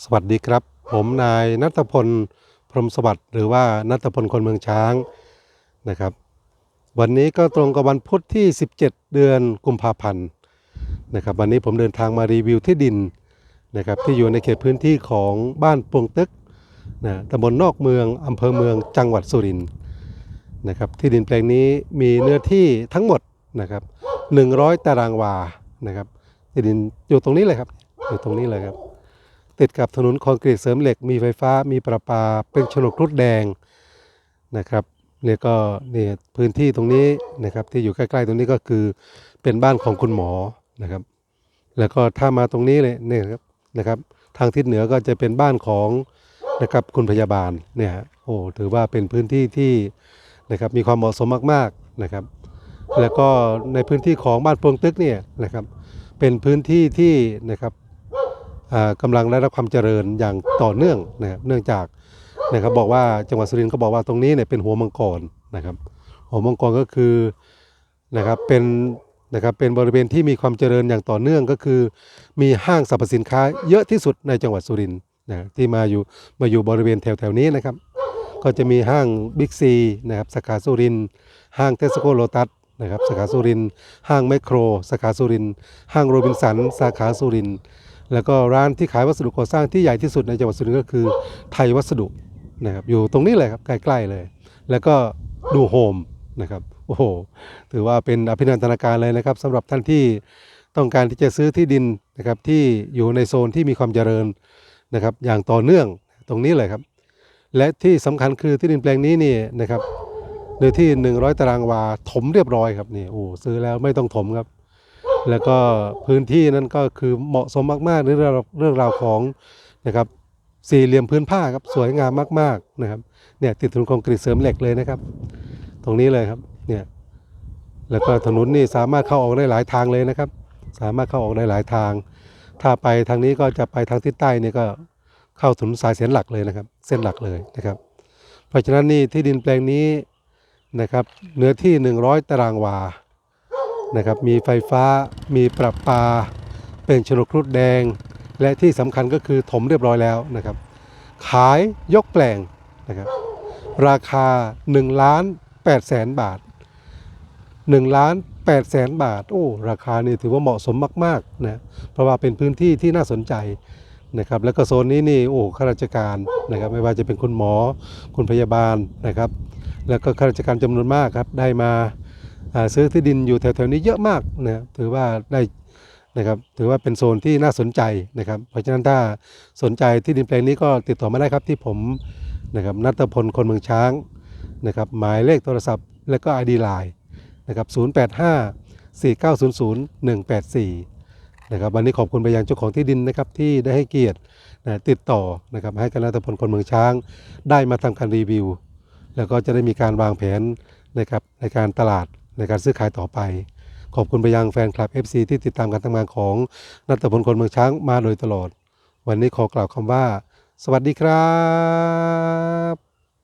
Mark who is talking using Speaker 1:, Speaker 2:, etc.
Speaker 1: สวัสดีครับ ผมนายนัทพลพรมสวัสดิ์หรือว่านัทพลคนเมืองช้างนะครับ วันนี้ก็ตรงกับวันพุธที่ 17 เดือนกุมภาพันธ์นะครับ วันนี้ผมเดินทางมารีวิวที่ดินนะครับ ที่อยู่ในเขตพื้นที่ของบ้านปวงตึกนะตำบลนอกเมืองอำเภอเมืองจังหวัดสุรินทร์นะครับ ที่ดินแปลงนี้มีเนื้อที่ทั้งหมดนะครับ 100 ตารางวานะครับที่ดินอยู่ตรงนี้เลยครับอยู่ตรงนี้เลยครับ ติดกับถนนคอนกรีตเสริมเหล็ก มีไฟฟ้ามีประปา เป็นฉนดครุฑแดงนะครับเนี่ยก็เนี่ยพื้นที่ตรงนี้นะครับที่อยู่ใกล้ๆตรงนี้ก็คือเป็นบ้านของคุณหมอนะครับ แล้วก็ถ้ามาตรงนี้เลยเนี่ยครับนะครับ ทางทิศเหนือก็จะเป็นบ้านของนะครับคุณพยาบาลเนี่ยฮะโอ้ถือว่าเป็นพื้นที่ที่นะครับมีความเหมาะสมมากๆนะครับ แล้วก็ในพื้นที่ของบ้านโปวงตึกเนี่ยนะครับเป็นพื้นที่ที่นะครับ อ่ากำลังได้รับความเจริญอย่างต่อเนื่องนะครับเนื่องจากนะครับบอกว่าจังหวัดสุรินทร์ก็บอกว่าตรงนี้เนี่ยเป็นหัวมังกรนะครับ หัวมังกรก็คือนะครับเป็นนะครับเป็นบริเวณที่มีความเจริญอย่างต่อเนื่องก็คือ มีห้างสรรพสินค้าเยอะที่สุดในจังหวัดสุรินทร์นะที่มาอยู่มาอยู่บริเวณแถวๆนี้นะครับ ก็จะมีห้างบิ๊กซีนะครับสาขาสุรินทร์ห้างเทสโกโลตัสนะครับสาขาสุรินทร์ห้างแมคโครสาขาสุรินทร์ห้างโรบินสันสาขาสุรินทร์ แล้วก็ร้านที่ขายวัสดุก่อสร้างที่ใหญ่ที่สุดในจังหวัดสุรินทร์ก็คือไทยวัสดุนะครับอยู่ตรงนี้เลยครับใกล้ๆเลย แล้วก็ดูโฮมนะครับโอ้โหถือว่าเป็นอภินันทนาการเลยนะครับสำหรับท่านที่ต้องการที่จะซื้อที่ดินนะครับที่อยู่ในโซนที่มีความเจริญนะครับอย่างต่อเนื่องตรงนี้เลยครับ และที่สำคัญคือที่ดินแปลงนี้นี่นะครับเนื้อที่ 100 ตารางวาถมเรียบร้อยครับนี่โอ้ซื้อแล้วไม่ต้องถมครับ แล้วก็พื้นที่นั้นก็คือเหมาะสมมากๆในเรื่องราวเรื่องราวของนะครับสี่เหลี่ยมพื้นผ้าครับสวยงามมากๆนะครับเนี่ยติดถนนคอนกรีตเสริมเหล็กเลยนะครับ ตรงนี้เลยครับเนี่ยแล้วก็ถนนนี่สามารถเข้าออกได้หลายทางเลยนะครับ สามารถเข้าออกได้หลายทาง ถ้าไปทางนี้ก็จะไปทางทิศใต้เนี่ยก็เข้าถนนสายเส้นหลักเลยนะครับ เส้นหลักเลยนะครับ เพราะฉะนั้นนี่ที่ดินแปลงนี้นะครับเนื้อที่ 100 ตารางวา นะครับมีไฟฟ้ามีประปา เป็นโฉนดครุฑแดง และที่สำคัญก็คือถมเรียบร้อยแล้วนะครับ ขายยกแปลงนะครับราคา1ล้าน8แสนบาท1ล้าน8แสนบาท โอ้ ราคานี่ถือว่าเหมาะสมมากๆนะเพราะว่าเป็นพื้นที่ที่น่าสนใจนะครับแล้วก็โซนนี้นี่โอ้ข้าราชการนะครับไม่ว่าจะเป็นคุณหมอคุณพยาบาลนะครับ แล้วก็ข้าราชการจำนวนมากครับได้มา ซื้อที่ดินอยู่แถวๆนี้เยอะมากนะถือว่าได้นะครับถือว่าเป็นโซนที่น่าสนใจนะครับ เพราะฉะนั้นถ้าสนใจที่ดินแปลงนี้ก็ติดต่อมาได้ครับที่ผมนะครับนัทพลคนเมืองช้างนะครับหมายเลขโทรศัพท์ และก็ ID Line นะครับ085 4900 184นะครับวันนี้ขอบคุณไปยังเจ้าของที่ดินนะครับที่ได้ให้เกียรตินะติดต่อนะครับให้กับนัทพลคนเมืองช้าง ได้มาทำการรีวิว แล้วก็จะได้มีการวางแผนนะครับในการตลาด ในการซื้อขายต่อไป ขอบคุณไปยังแฟนคลับ FC ที่ติดตามการทำงานของนัตพลคนเมืองช้างมาโดยตลอด วันนี้ขอกล่าวคำว่า สวัสดีครับ